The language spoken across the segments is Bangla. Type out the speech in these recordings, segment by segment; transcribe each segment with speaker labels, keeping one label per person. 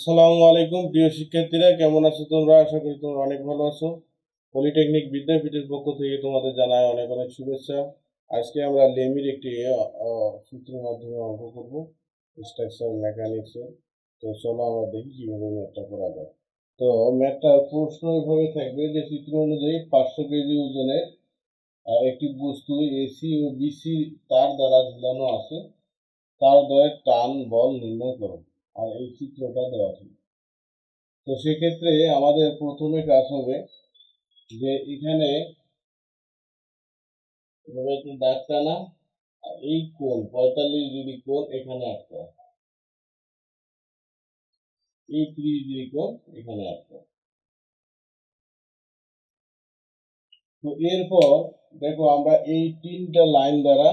Speaker 1: আসসালামু আলাইকুম, প্রিয় শিক্ষার্থীরা, কেমন আছো তোমরা? আশা করি তোমরা অনেক ভালো আছো। পলিটেকনিক বিদ্যাপীঠের পক্ষ থেকে তোমাদের জানায় অনেক অনেক শুভেচ্ছা। আজকে আমরা লেমির একটি সূত্রের মাধ্যমে অঙ্ক করব স্ট্রাকচার মেকানিক্সের তো চলো আমরা দেখি কীভাবে ম্যাথটা করা যায়। তো ম্যাথটার প্রশ্ন এভাবে থাকবে যে চিত্র অনুযায়ী পাঁচশো কেজি ওজনের একটি বস্তু এসি ও বিসি তার দ্বারা ঝুলানো আছে। তার দ্বয়ের টান বল নির্ণয় করো। আর এই চিত্রটা দেওয়া আছে। তো সেক্ষেত্রে আমাদের প্রথমে কাজ হবে যে এখানে একটু দাগ টানা, আর এই কোণ, পঁয়তাল্লিশ ডিগ্রি কোণ এখানে আটকা। এই ত্রিশ ডিগ্রি কোণ এখানে আটকা। তো এরপর দেখো আমরা এই তিনটা লাইন দ্বারা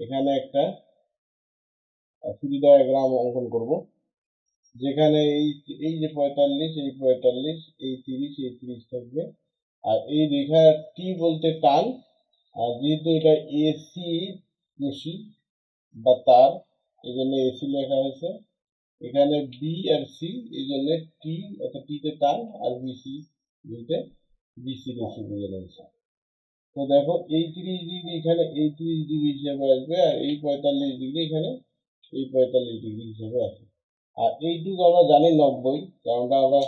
Speaker 1: এখানে একটা ফ্রি ডায়াগ্রাম অঙ্কন করব। যেখানে এই এই যে পঁয়তাল্লিশ, এই পঁয়তাল্লিশ, এই তিরিশ এই তিরিশ থাকবে। আর এই রেখা টি বলতে টান। আর যেহেতু এটা এসি রশি বা তার এই জন্য এসি লেখা হয়েছে। এখানে বি আর সি এই জন্য টি অর্থাৎ টিতে টান আর বিসি বলতে বিসি রশি বোঝানো হয়েছে। তো দেখো এই তিরিশ ডিগ্রি এখানে এই তিরিশ ডিগ্রি হিসাবে আসবে আর এই পঁয়তাল্লিশ ডিগ্রি এখানে এই পঁয়তাল্লিশ ডিগ্রি হিসাবে আসবে। আর এইটুকু আমরা জানি নব্বই কারণটা আমরা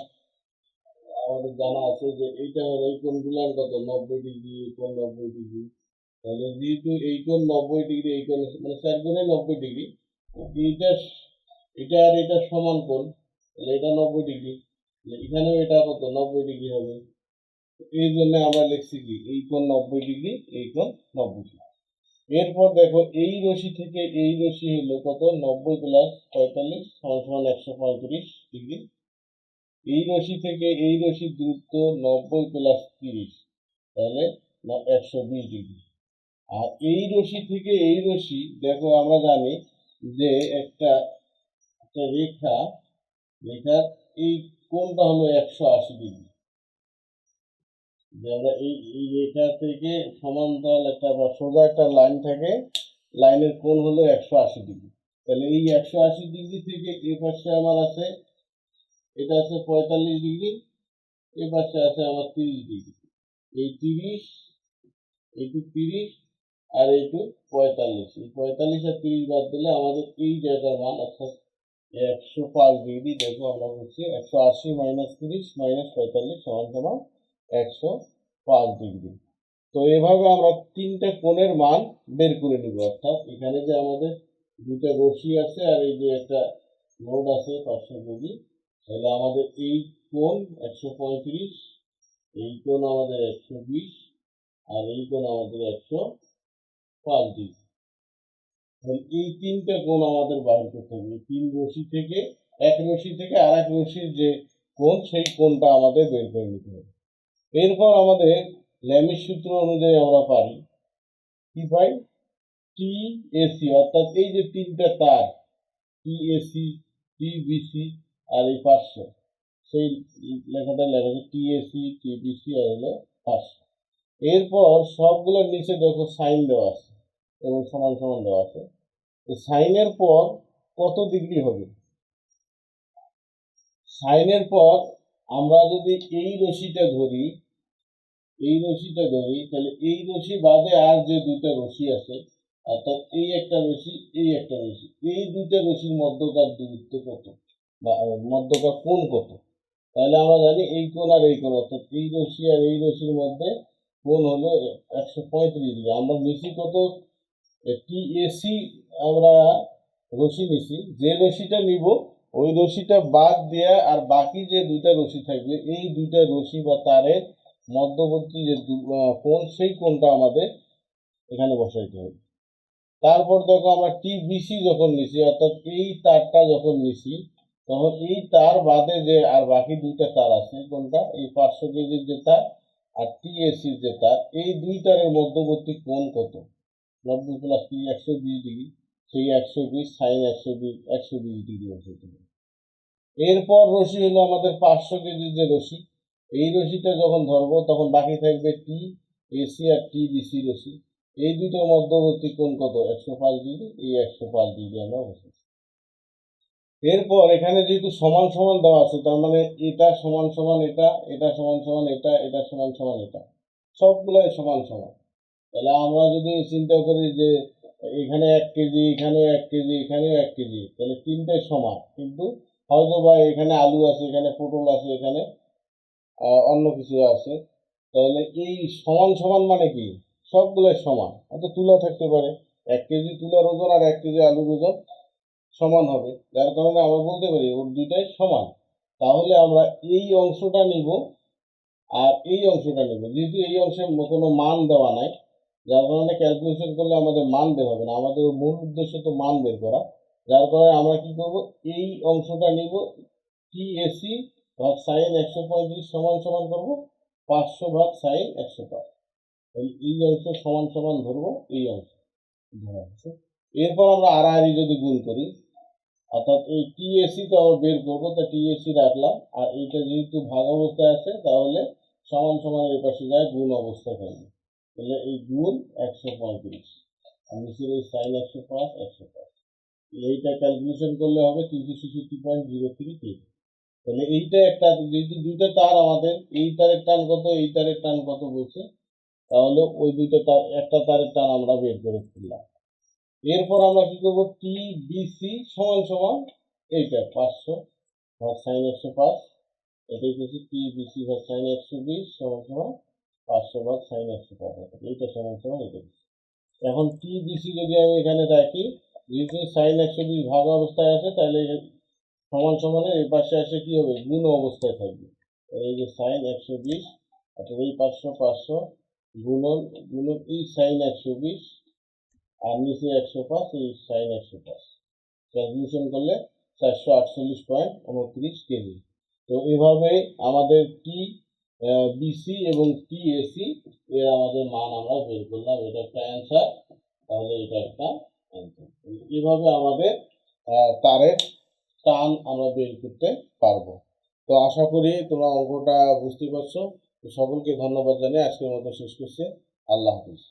Speaker 1: আমাদের জানা আছে যে এইটা হলো এই কোণগুলার কত? নব্বই ডিগ্রি, এই কোণ নব্বই ডিগ্রি। তাহলে যেহেতু এই কোণ নব্বই ডিগ্রি, এই কোণ মানে চার কোণে নব্বই ডিগ্রি এইটা এটা আর এটা সমান কোণ, তাহলে এটা নব্বই ডিগ্রি। এখানেও এটা কত? নব্বই ডিগ্রি হবে। এই জন্য আমরা লিখছি কি? এই কোণ নব্বই ডিগ্রি, এই কোণ নব্বই ডিগ্রি। এরপর দেখো, এই রশি থেকে এই রশি হলো কত? নব্বই প্লাস পঁয়তাল্লিশ, সমান একশো পঁয়ত্রিশ ডিগ্রি। এই রশি থেকে এই রশির দূরত্ব নব্বই প্লাস তিরিশ, তাহলে একশো বিশ ডিগ্রি। আর এই রশি থেকে এই রশি, দেখো আমরা জানি যে একটা একটা রেখা, রেখার এই কোণটা হলো একশো আশি ডিগ্রি। যে আমরা এই রেখা থেকে সমান্তরাল একটা বা সোজা একটা লাইন থাকে, লাইনের কোণ হলো একশো আশি ডিগ্রি। তাহলে এই একশো আশি ডিগ্রি থেকে এ পাশে আমার আছে, এটা আছে পঁয়তাল্লিশ ডিগ্রি, এ পাশে আছে আমার তিরিশ ডিগ্রি। এই তিরিশ এইটু তিরিশ আর এইটু পঁয়তাল্লিশ। এই পঁয়তাল্লিশ আর তিরিশ বাদ দিলে আমাদের এই জায়গার মান অর্থাৎ একশো পাঁচ ডিগ্রি, দেখো আমরা বলছি একশো আশি মাইনাস তিরিশ মাইনাস পঁয়তাল্লিশ সমান সমান একশো পাঁচ ডিগ্রি। তো এভাবে আমরা তিনটা কোণের মান বের করে নিব। অর্থাৎ এখানে যে আমাদের দুটো রশি আছে আর এই যে একটা নোড আছে পাঁচশো ডিগ্রি তাহলে আমাদের এই কোণ একশো পঁয়ত্রিশ, এই কোণ আমাদের একশো বিশ, আর এই কোণ আমাদের একশো পাঁচ ডিগ্রি। তাহলে এই তিনটা কোণ আমাদের বাইর করতে হবে। তিন রশি থেকে, এক রশি থেকে আর এক রশির যে কোণ, সেই কোণটা আমাদের বের করে নিতে হবে। এরপর আমাদের ল্যামির সূত্র অনুযায়ী আমরা পারি কি পাই? টি এসি অর্থাৎ এই যে তিনটা তার টি এসি টি বিসি আর এই পাঁচশো। সেই লেখাটা লেখা আছে টি এসি টি বিসি আর হলো পাঁচশো। এরপর সবগুলোর নিচে দেখো সাইন দেওয়া আছে এবং সমান সমান দেওয়া আছে। তো সাইনের পর কত ডিগ্রি হবে? সাইনের পর আমরা যদি এই রশিটা ধরি, এই রশিটা ধরি, তাহলে এই রশি বাদে আর যে দুইটা রশি আছে, অর্থাৎ এই একটা রশি, এই একটা রশি, এই দুইটা রশির মধ্যকার দূরত্ব কত? বা মধ্যকার কোণ কত? তাহলে আমরা জানি এই কোণ আর এই কোণ, অর্থাৎ এই রশি আর এই রশির মধ্যে কোণ হলো একশো পঁয়ত্রিশ ডিগ্রি। আমরা নিচি কত? টি এসি, আমরা রশি নিছি, যে রশিটা নিব ওই রশিটা বাদ দেয়া আর বাকি যে দুইটা রশি থাকবে, এই দুইটা রশি বা তারের মধ্যবর্তী যে কোণ, সেই কোণটা আমাদের এখানে বসাইতে হবে। তারপর দেখো আমরা টি বিসি যখন নিছি, অর্থাৎ এই তারটা যখন নিছি, তখন এই তার বাদে যে আর বাকি দুইটা তার আছে কোনটা এই পাঁচশো কেজির যে তার আর টিএসির যে তার, এই দুই তারের মধ্যবর্তী কোণ কত? নব্বই প্লাস টি একশো বিশ ডিগ্রি। সেই একশো বিশ, সাইন একশো বিশ একশো বিশ ডিগ্রি হবে এরপর রশি হলো আমাদের পাঁচশো কেজির যে রশি, এই রশিটা যখন ধরবো তখন বাকি থাকবে টি এসি আর টি বিসি রশি। এই দুইটার মধ্যবর্তী কোণ কত? একশো পাঁচ ডিগ্রি, এই একশো পাঁচ ডিগ্রি আমরা বসেছি। এরপর এখানে যেহেতু সমান সমান দেওয়া আছে, তার মানে এটা সমান সমান এটা এটা সমান সমান এটা এটা সমান সমান এটা, সবগুলাই সমান সমান। তাহলে আমরা যদি চিন্তা করি যে এখানে এক কেজি এখানেও এক কেজি এখানেও এক কেজি। তাহলে তিনটাই সমান। কিন্তু হয়তো বা এখানে আলু আছে, এখানে পটল আছে, এখানে অন্য কিছু আছে। তাহলে এই সমান সমান মানে কি? সবগুলাই সমান। হয়তো তুলা থাকতে পারে। এক কেজি তুলার ওজন আর এক কেজি আলুর ওজন সমান হবে। যার কারণে আমরা বলতে পারি ওর দুইটাই সমান। তাহলে আমরা এই অংশটা নিব, আর এই অংশটা নেব। যেহেতু এই অংশে কোনো মান দেওয়া নাই যার কারণে ক্যালকুলেশন করলে আমাদের মান বের হবে না। আমাদের মূল উদ্দেশ্য তো মান বের করা। যার কারণে আমরা কি করব? এই অংশটা নিব টি এসি ভাগ সাইন একশো পঁয়ত্রিশ সমান সমান করব পাঁচশো ভাগ সাইন একশো পাঁচ। এই অংশ সমান সমান ধরবো এই অংশ। ধরা হচ্ছে এরপর আমরা আড়াআড়ি যদি গুণ করি, অর্থাৎ এই টিএসসি তো আমরা বের করব, তা টিএসসি রাখলাম। আর এইটা যেহেতু ভাগ অবস্থায় আছে, তাহলে সমান সমান এর পাশে যায় গুণ অবস্থায় থাকবে তাহলে এই গুণ একশো পঁয়ত্রিশ। নিচের এই সাইন একশো পাঁচ একশো পাঁচ। এইটা ক্যালকুলেশন করলে হবে তিনশো ছেষট্টি পয়েন্ট জিরো থ্রি কে। তাহলে এইটা একটা যেহেতু দুইটা তার আমাদের, এই তারের টান কত, এই তারের টান কত বলছে, তাহলে ওই দুইটা তার, একটা তারের টান আমরা বের করে ফেললাম। এরপর আমরা কি করব? টি বিসি সমান সমান এইটা, পাঁচশো ভাগ সাইন একশো পাঁচ, এটাই করছি টি বিসি ভাগ সাইন একশো বিশ সমান সমান পাঁচশো ভাগ সাইন একশো পাঁচ এইটা সমান সমান এটা। এখন টি বিসি যদি আমি এখানে রাখি, যেহেতু সাইন একশো বিশ ভাগ অবস্থায় আছে, তাহলে সমান সমানের এই পাশে আসে কি হবে? গুণ অবস্থায় থাকবে। এই যে সাইন একশো বিশ, অর্থাৎ এই পাঁচশো পাঁচশো গুণন গুণন এই সাইন একশো বিশ, আর নিচে একশো পাঁচ, এই সাইন একশো পাঁচ। ক্যালকুলেশন করলে চারশো আটচল্লিশ পয়েন্ট উনত্রিশ কেজি। তো এভাবে আমাদের টি বিসি এবং টিএসি এর আমাদের মান আমরা বের করলাম। এটা একটা অ্যান্সার তাহলে এটা একটা অ্যান্সার এভাবে আমাদের তারের টান আমরা বের করতে পারব। তো আশা করি তোমরা অঙ্কটা বুঝতে পারছ। সকলকে ধন্যবাদ জানিয়ে আজকের মতো শেষ করছে। আল্লাহ হাফিজ।